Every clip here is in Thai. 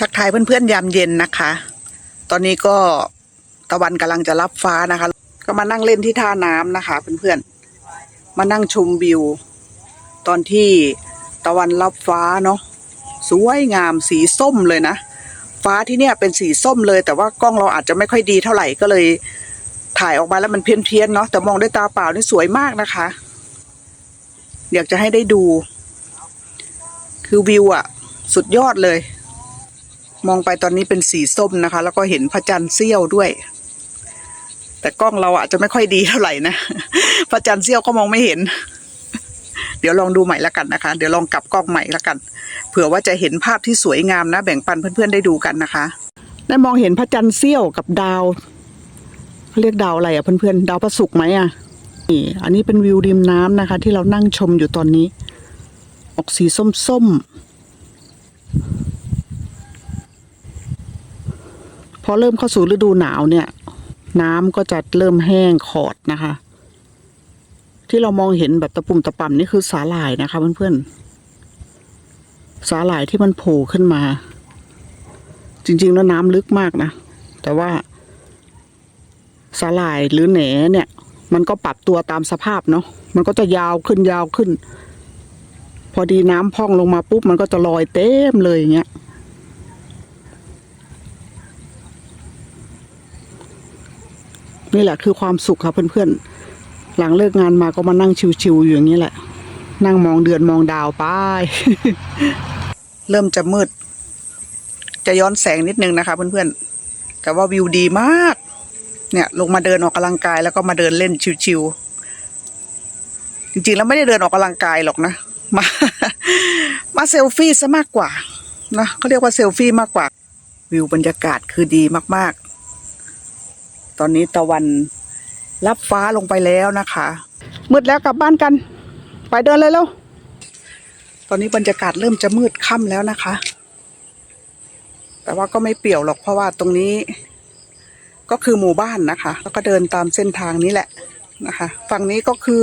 ทักทายเพื่อนๆยามเย็นนะคะ ตอนนี้ก็ตะวันกำลังจะรับฟ้านะคะ ก็มานั่งเล่นที่ท่าน้ำนะคะเพื่อนๆมานั่งชมวิว ตอนที่ตะวันรับฟ้าเนาะสวยงามสีส้มเลยนะ ฟ้าที่เนี่ยเป็นสีส้มเลย แต่ว่ากล้องเราอาจจะไม่ค่อยดีเท่าไหร่ก็เลย ถ่ายออกมาแล้วมันเพี้ยนเพียนๆเนาะแต่มองด้วยตาเปล่านี่สวยมากนะคะ อยากจะให้ได้ดู คือวิวอะสุดยอดเลย มองไปตอนนี้เป็นสีส้มนะคะ แล้วก็เห็นพระจันทร์เสี้ยวด้วย แต่กล้องเราอาจจะไม่ค่อยดีเท่าไหร่นะ พระจันทร์เสี้ยวก็มองไม่เห็น เดี๋ยวลองดูใหม่ละกันนะคะ เดี๋ยวลองกลับกล้องใหม่ละกัน เผื่อว่าจะเห็นภาพที่สวยงามนะ แบ่งปันเพื่อนๆได้ดูกันนะคะได้มองเห็นพระจันทร์เสี้ยวกับดาวเขาเรียกดาวอะไรอะเพื่อนๆ ดาวประศุกร์ไหมอะนี่อันนี้เป็นวิวริมน้ำนะคะ ที่เรานั่งชมอยู่ตอนนี้ ออกสีส้มๆ อเริ่มเข้าสู่ฤดูหนาวเนี่ย น้ำก็จะเริ่มแห้งขอดนะคะ ที่เรามองเห็นแบบตะปุ่มตะป่ำนี่คือสาหร่ายนะคะเพื่อนๆสาหร่ายที่มันโผล่ขึ้นมา จริงๆแล้วน้ำลึกมากนะ แต่ว่าสาหร่ายหรือแหนเนี่ย มันก็ปรับตัวตามสภาพเนาะมันก็จะยาวขึ้นยาวขึ้น พอดีน้ำพองลงมาปุ๊บมันก็จะลอยเต็มเลยอย่างเงี้ย นี่แหละคือความสุขค่ะเพื่อนๆ หลังเลิกงานมาก็มานั่งชิวๆอยู่อย่างนี้แหละ นั่งมองเดือนมองดาวไป เริ่มจะมืด จะย้อนแสงนิดนึงนะคะ เพื่อนๆ แต่ว่าวิวดีมาก เนี่ย ลงมาเดินออกกำลังกายแล้วก็มาเดินเล่นชิวๆ จริงๆ แล้วไม่ได้เดินออกกำลังกายหรอกนะ มา มาเซลฟี่ซะมากกว่านะเขาเรียกว่าเซลฟี่มากกว่า วิวบรรยากาศคือดีมากๆ ตอนนี้ตะวันรับฟ้าลงไปแล้วนะคะ มืดแล้วกลับบ้านกัน ไปเดินเลยแล้ว ตอนนี้บรรยากาศเริ่มจะมืดค่ำแล้วนะคะ แต่ว่าก็ไม่เปี่ยวหรอกเพราะว่าตรงนี้ ก็คือหมู่บ้านนะคะ แล้วก็เดินตามเส้นทางนี้แหละนะคะ ฝั่งนี้ก็คือ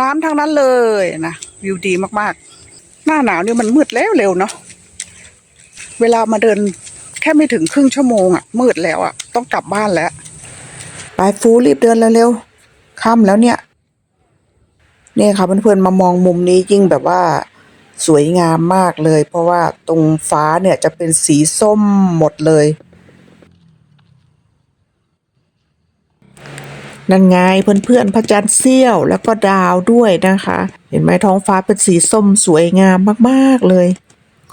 น้ำทั้งนั้นเลยนะวิวดีมากๆ หน้าหนาวนี่มันมืดแล้วเร็วเนาะเวลามาเดิน แค่ไม่ถึงครึ่งชั่วโมงอะ่ะ มืดแล้วอะ่ะ ต้องกลับบ้านแล้วไปฟูรีบเดินเร็วๆค่ำแล้วเนี่ย เนี่ยค่ะเพื่อนๆมามองมุมนี้ยิ่งแบบว่าสวยงามมากเลย เพราะว่าตรงฟ้าเนี่ยจะเป็นสีส้มหมดเลย นั่นไงเพื่อนๆพระจันทร์เสี้ยวแล้วก็ดาวด้วยนะคะ เห็นไหมท้องฟ้าเป็นสีส้มสวยงามมากๆเลย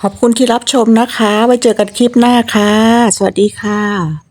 ขอบคุณที่รับชมนะคะ ไว้เจอกันคลิปหน้าค่ะ สวัสดีค่ะ